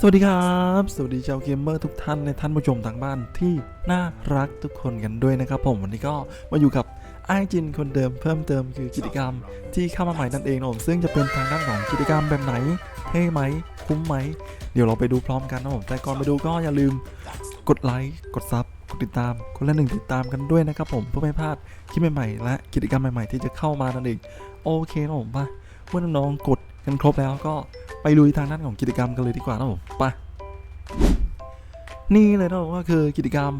สวัสดีครับ สวัสดีชาวเกมเมอร์ทุกท่านในท่านผู้ชมทางบ้านที่น่ารักทุกคนกันด้วยนะครับผมวันนี้ก็มาอยู่กับไอจินคนเดิมเพิ่มเติมคือกิจกรรม ที่เข้ามาใหม่นั่นเองนะผมซึ่งจะเป็นทางด้านของกิจกรรมแบบไหนเท่ไหม คุ้มไหม เดี๋ยวเราไปดูพร้อมกันนะผมแต่ก่อนไปดูก็อย่าลืมกดไลค์กดซับกดติดตามคนละหนึ่งติดตามกันด้วยนะครับผมเพื่อไม่พลาดคลิปใหม่ๆและกิจกรรมใหม่ๆ ที่จะเข้ามานั่นเองโอเคนะผมป่ะเมื่อนน้องกด กันครบแล้วก็ไปลุยทางด้านของกิจกรรมกันเลยดีกว่านะผมไปนี่เลยนะผมก็คือกิจกรรม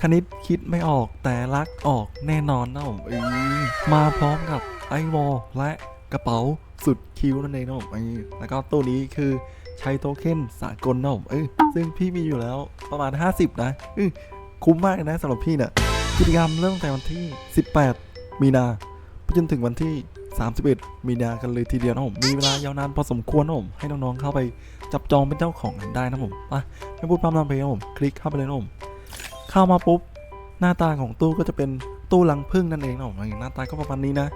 คณิตคิดไม่ออกแต่รักออกแน่นอนนะผมมาพร้อมกับไอวอลและกระเป๋าสุดคิ้วนั่นเองนะผมเอ้แล้วก็ตัวนี้คือใช้โทเค็นสากลนะผมเอ้ยซึ่งพี่มีอยู่แล้วประมาณ 50 นะเอ้ยคุ้มมากนะสำหรับพี่เนี่ยกิจกรรมเริ่มตั้งแต่วันที่ 18 มีนา จนถึงวันที่ 31 มีนากันเลยทีเดียวนะผม มีเวลายาวนานพอสมควรนะผม ให้น้องๆเข้าไปจับจองเป็นเจ้าของกันได้นะผมไปไม่พูดพร่ำทำเพลงนะผม คลิกเข้าไปเลยนะผม เข้ามาปุ๊บ หน้าตาของตู้ก็จะเป็นตู้ลังพึ่งนั่นเองนะผมหน้าตาก็ประมาณนี้นะ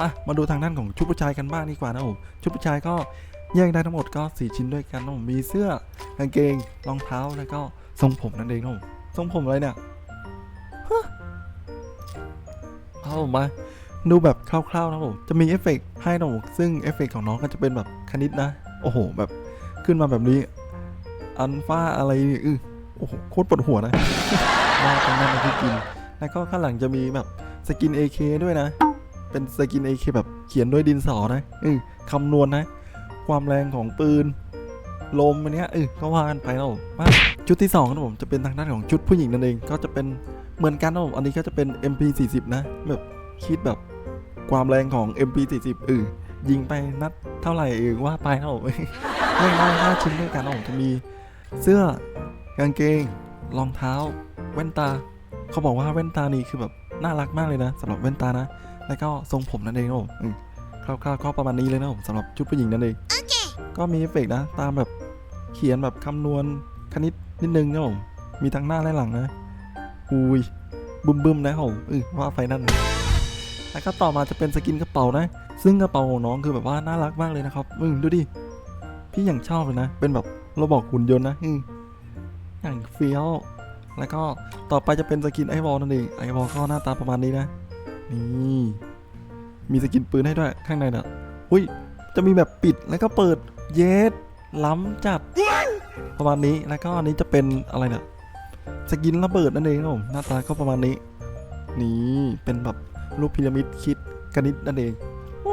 มามาดูทางด้านของชุดผู้ชายกันบ้างดีกว่านะผม ชุดผู้ชายก็แยกได้ทั้งหมดก็ 4 ชิ้นด้วยกันนะผม มีเสื้อกางเกง รองเท้า แล้วก็ทรงผมนั่นเองนะผม ทรงผมอะไรเนี่ย ฮะ เอามา ดูแบบคร่าวๆนะผม จะมีเอฟเฟกต์ให้นะผมซึ่งเอฟเฟกต์ของน้องก็จะเป็นแบบคณิตนะ โอ้โห แบบขึ้นมาแบบนี้ อันฟ้าอะไรนี่อือโอ้โห โคตรปวดหัวนะมาตรงนั้นที่กิน แล้วก็ข้างหลังจะมีแบบสกิน AK ด้วยนะ เป็นสกิน AK แบบเขียนด้วยดินสอนะอือคำนวณนะความแรงของปืน ลมอันเนี้ยเออก็ว่ากันไปนะผมมาชุดที่สองนะผมจะเป็นทางด้านของชุดผู้หญิงนั่นเอง ก็จะเป็นเหมือนกันนะผมอันนี้ก็จะเป็น MP40 นะแบบคิดแบบ ความแรงของ MP40 เออยิงไปนัดเท่าไหร่เออว่าไปนะผมไม่ไม่ห้าชิ้นด้วยกันนะผมจะมี เสื้อกางเกงรองเท้า แว่นตา เขาบอกว่าแว่นตานี่คือแบบน่ารักมากเลยนะสำหรับแว่นตานะ แล้วก็ทรงผมนั่นเองนะผมอืมคร่าวๆก็ประมาณนี้เลยนะผมสำหรับชุดผู้หญิงนั่นเองก็มีเอฟเฟกต์นะ ตามแบบเขียนแบบคำนวณคณิตนิดนึงนะผมมีทั้งหน้าและหลังนะอุ้ยบึมๆนะครับผมเออว่าไปนั่น แล้วก็ต่อมาจะเป็นสกินกระเป๋านะ ซึ่งกระเป๋าของน้องคือแบบว่าน่ารักมากเลยนะครับอืมดูดิพี่อย่างชอบเลยนะ เป็นแบบเราบอกหุ่นยนต์นะอืมอย่างเฟี้ยว แล้วก็ต่อไปจะเป็นสกินไอวอลนั่นเองไอวอลก็หน้าตาประมาณนี้นะ นี่มีสกินปืนให้ด้วยข้างในน่ะอุ้ยจะมีแบบปิดแล้วก็เปิดเยสล้ำจัดประมาณนี้แล้วก็อันนี้จะเป็นอะไรเนี่ยสกินระเบิดนั่นเองนะผมหน้าตาก็ประมาณนี้ นี่เป็นแบบ รูปพีระมิดคิดกนิดนั่นเองโอ้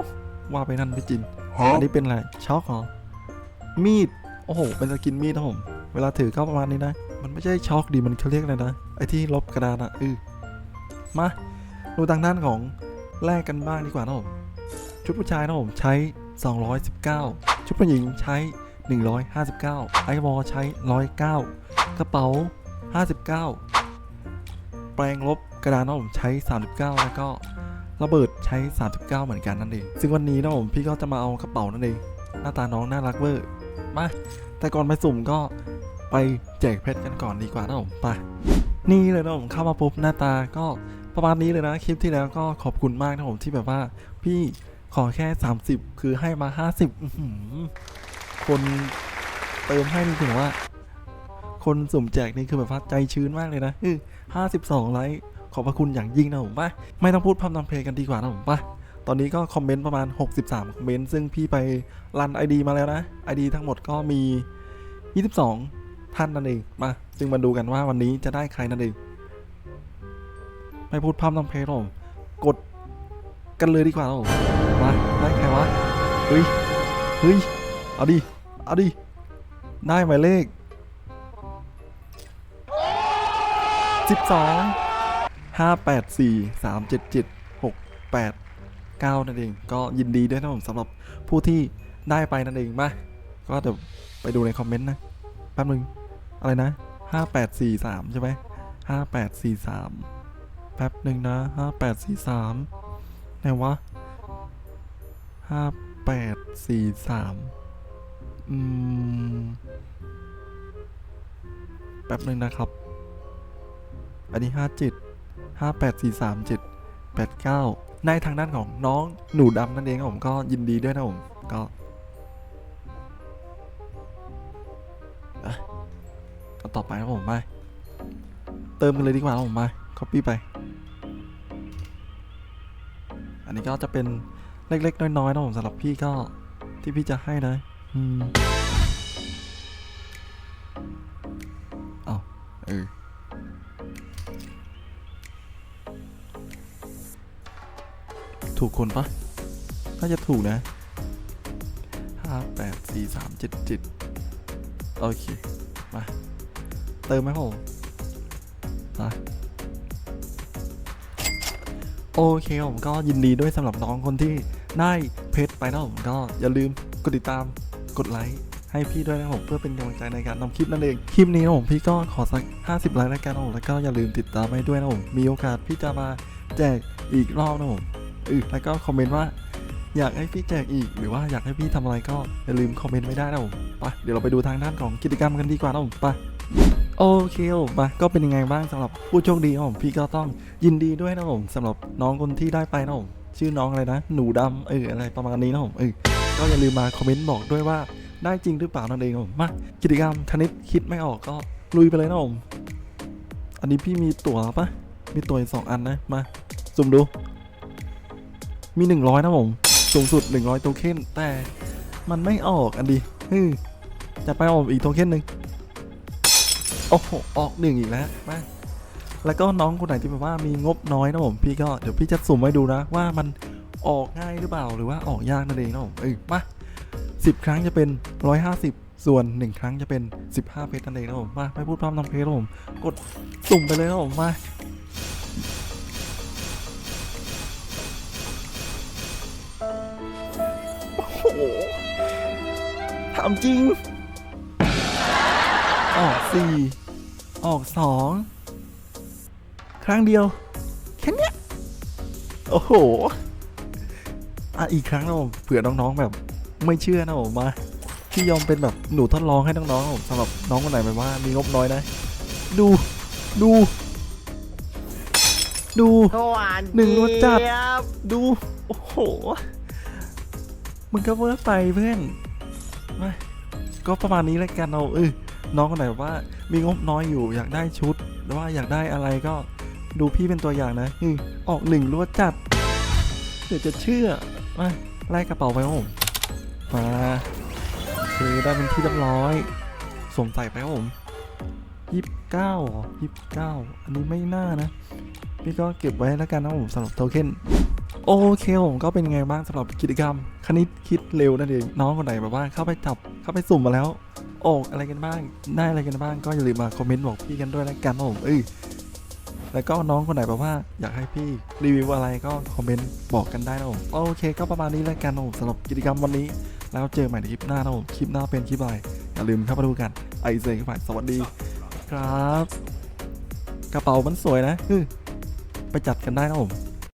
ว่าไปนั่นพี่จิน อันนี้เป็นอะไรช็อกเหรอ มีด โอ้โห เป็นสกินมีดนะผม เวลาถือก็ประมาณนี้นะ มันไม่ใช่ช็อกดี มันเขาเรียกอะไรนะ ไอที่ลบกระดานอะเออมา ดูทางด้านของแลกกันบ้างดีกว่านะผม ชุดผู้ชายนะผมใช้ 219 ชุดผู้หญิงใช้ 159 ไอวอลใช้ 109 กระเป๋า 59 แปลงลบ กระดานนะผมใช้ 39 แล้วก็ระเบิดใช้ 39 เหมือนกันนั่นเอง ซึ่งวันนี้นะผมพี่ก็จะมาเอากระเป๋านั่นเอง หน้าตาน้องน่ารักเวอร์มา แต่ก่อนไปสุ่มก็ไปแจกเพชรกันก่อนดีกว่านะผมไป นี่เลยนะผมเข้ามาปุ๊บหน้าตาก็ประมาณนี้เลยนะคลิปที่แล้วก็ขอบคุณมากนะผมที่แบบว่า พี่ขอแค่ 30 คือให้มา 50อื้อหือคนเติมให้นี่ถือว่า คนสุ่มแจกนี่คือแบบว่าใจชื้นมากเลยนะคือ52ไลค์ ขอบพระคุณอย่างยิ่งนะผมป่ะไม่ต้องพูดพร่ำทำเพลงกันดีกว่านะผมป่ะตอนนี้ก็คอมเมนต์ประมาณ 63 คอมเมนต์ซึ่งพี่ไปรัน ID มาแล้วนะ ID ทั้งหมดก็มี 22 ท่านนั่นเองมาซึ่งมาดูกันว่าวันนี้จะได้ใครนั่นเองไม่พูดพร่ำทำเพลงหรอกกดกันเลยดีกว่าผมมาได้ใครวะเฮ้ยเฮ้ยเอาดิเอาดิได้หมายเลขสิ บสองห้าแปดสี่สามเจ็ดเจ็ดหกแปดเก้านั่นเอง ก็ยินดีด้วยนะผมสำหรับผู้ที่ได้ไปนั่นเองมาก็เดี๋ยวไปดูในคอมเมนต์นะ แป๊บนึง อะไรนะห้าแปดสี่สามใช่ไหมห้าแปดสี่สามแป๊บหนึ่งนะห้าแปดสี่สามไหนวะห้าแปดสี่สามอืม แป๊บหนึ่งนะครับ อันนี้ห้าเจ็ดห้าแปดสี่สามเจ็ดแปดเก้าในทางด้านของน้องหนูดำนั่นเองครับผมก็ยินดีด้วยนะผมก็ก็ต่อไปครับผมไปเติมกันเลยดีกว่าครับผมมาคอปปี้ไป อันนี้ก็จะเป็นเล็กๆ น้อยๆนะผมสำหรับพี่ก็ที่พี่จะให้นะอืมเอาเออ ถูกคนปะน่าจะถูกนะห้าแปดสี่สามเจ็ดเจ็ดโอเค มา เติมไหมผมมาโอเคผมก็ยินดีด้วยสำหรับน้องคนที่ได้เพชรไปนะผมก็อย่าลืมกดติดตามกดไลค์ให้พี่ด้วยนะผมเพื่อเป็นกำลังใจในการทำคลิปนั่นเองคลิปนี้นะผมพี่ก็ขอสัก 50 ไลค์แล้วกันนะผมแล้วก็อย่าลืมติดตามให้ด้วยนะผมมีโอกาสพี่จะมาแจกอีกรอบนะผม แล้วก็คอมเมนต์ว่า อยากให้พี่แจกอีก หรือว่าอยากให้พี่ทำอะไรก็อย่าลืมคอมเมนต์ไว้ได้นะผมไปเดี๋ยวเราไปดูทางด้านของกิจกรรมกันดีกว่านะผมไปโอเคผมมาก็เป็นยังไงบ้างสำหรับผู้โชคดีนะผมพี่ก็ต้องยินดีด้วยนะผมสำหรับน้องคนที่ได้ไปนะผมชื่อน้องอะไรนะ หนูดำเอออะไรประมาณนี้นะผมเออก็อย่าลืมมาคอมเมนต์บอกด้วยว่าได้จริงหรือเปล่านั่นเองนะผมมากิจกรรมคณิตคิดไม่ออกก็ลุยไปเลยนะผมอันนี้พี่มีตั๋วปะมีตั๋วสองอันนะมาสุ่มดู มี 100 นะผม สูงสุด 100 โทเค็นแต่มันไม่ออกอันดีฮึจะไปออกอีกโทเค็นหนึ่งโอ้โหออกหนึ่งอีกแล้วมาแล้วก็น้องคนไหนที่แบบว่ามีงบน้อยนะผมพี่ก็เดี๋ยวพี่จะสุ่มไว้ดูนะว่ามันออกง่ายหรือเปล่าหรือว่าออกยากนั่นเองนะผมเออมาสิบครั้งจะเป็น 150 ส่วน 1 ครั้งจะเป็น 15 เพชรนั่นเองนะผมมาไม่พูดพร่ำทำเพชรนะผมกดสุ่มไปเลยนะผมมา หถามจริง ออกสี่ออกสองครั้งเดียว แค่เนี้ยโอ้โห อะ อีกครั้งนะผมเผื่อน้องๆแบบ ไม่เชื่อนะผมมาพี่ยอมเป็นแบบหนูทดลองให้น้องๆผมสำหรับน้องคนไหนแบบว่ามีงบน้อยนะ ดู ดู ดูหวานหนึ่งรสจัดเจี๊ยบดู โอ้โห มันก็เวิร์ไปเพื่อนไม่ก็ประมาณนี้แล้วกันเอาเออน้องคนไหนว่ามีงบน้อยอยู่อยากได้ชุด หรือว่าอยากได้อะไรก็ดูพี่เป็นตัวอย่างนะอือออกหนึ่งรวดจัดเดี๋ยวจะเชื่อมาไล่กระเป๋าไปผมมาคือได้เป็นที่เรียบร้อยสวมใส่ไปครับผมยี่สิบเก้ายี่สิบเก้าอันนี้ไม่น่านะ พี่ก็เก็บไว้แล้วกันนะผมสำหรับโทเค็น โอเคผมก็เป็นไงบ้างสำหรับกิจกรรม คณิตคิดเร็วนั่นเองน้องคนไหนแบบว่าเข้าไปจับเข้าไปสุ่มมาแล้วออกอะไรกันบ้างได้อะไรกันบ้างก็อย่าลืมมาคอมเมนต์บอกพี่กันด้วยแล้วกันนะผมเอ้ยแล้วก็น้องคนไหนแบบว่าอยากให้พี่รีวิวอะไรก็คอมเมนต์บอกกันได้นะผมโอเค ก็ประมาณนี้แล้วกันนะผมสำหรับกิจกรรมวันนี้ แล้วเจอใหม่ในคลิปหน้านะผมคลิปหน้าเป็นคลิปอะไรอย่าลืมเข้ามาดูกันไอเซนฝ่ายสวัสดีครับ กระเป๋ามันสวยนะอือไปจัดกันได้นะผม